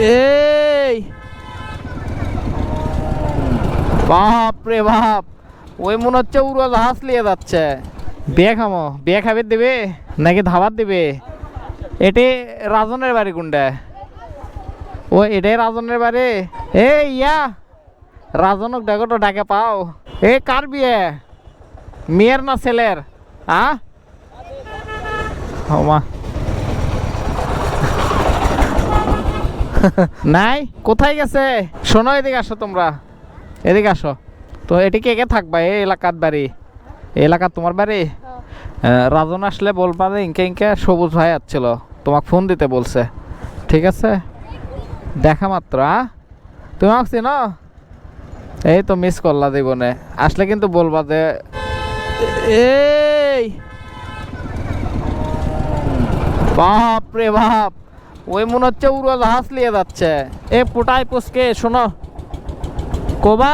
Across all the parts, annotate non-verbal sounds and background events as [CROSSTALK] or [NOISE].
এই। বাপ রে বাপ। ওই মনে হচ্ছে উড়ো জাহাজ নিয়ে যাচ্ছে। বিয়ে খামো। বিয়ে খাবে দেবে নাকি ধাবার দেবে? এটি রাজনের বাড়ি কোনটা ও এটাই রাজনের বাড়ি? এ ইয়া। রাজনক ডাকো তো ডাকে পাও। এ কার বিয়ে? মেয়ের না ছেলের? আ? মা। [LAUGHS] নাই কোথায় গেছে? শোনো এদিকে আসো তোমরা। এদিকে আসো। তো এটি কে কে থাকবা? এই এলাকার বাড়ি। এই এলাকা তোমার বাড়ি? আহ, রাজন আসলে বলবা যে ইনকে ইনকে সবুজ ভাই আসছিল। তোমাকে ফোন দিতে বলছে। ঠিক আছে? দেখা মাত্র আ? তুমি আমাকে চিনো? এই তো মিস করলা জীবনে। আসলে কিন্তু বলবা যে এই! বাপ রে বাপ! ওই মনে হচ্ছে উড়ো জাহাজ নিয়ে যাচ্ছে। এ পোটাই পুষকে শোনো। কোবা,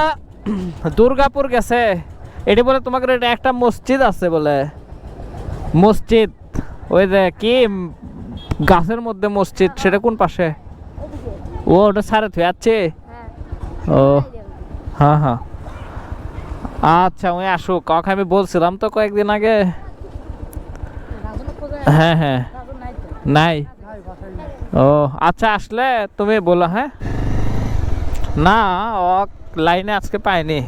দুর্গাপুর গেছে। এটি বলে তোমাকে এটা একটা মসজিদ আছে বলে। মসজিদ, ওই যে কি গাছের মধ্যে মসজিদ, সেটা কোন পাশে? ও, ওটা সারে থুয়ে আছে? ও হ্যাঁ হ্যাঁ। আচ্ছা ওই আসুক। কাউকে আমি বলছিলাম তো কয়েকদিন আগে। হ্যাঁ হ্যাঁ। নাই। ও আচ্ছা আসলে তুমি বলো হ্যাঁ? না ও লাইনে আজকে পাইনি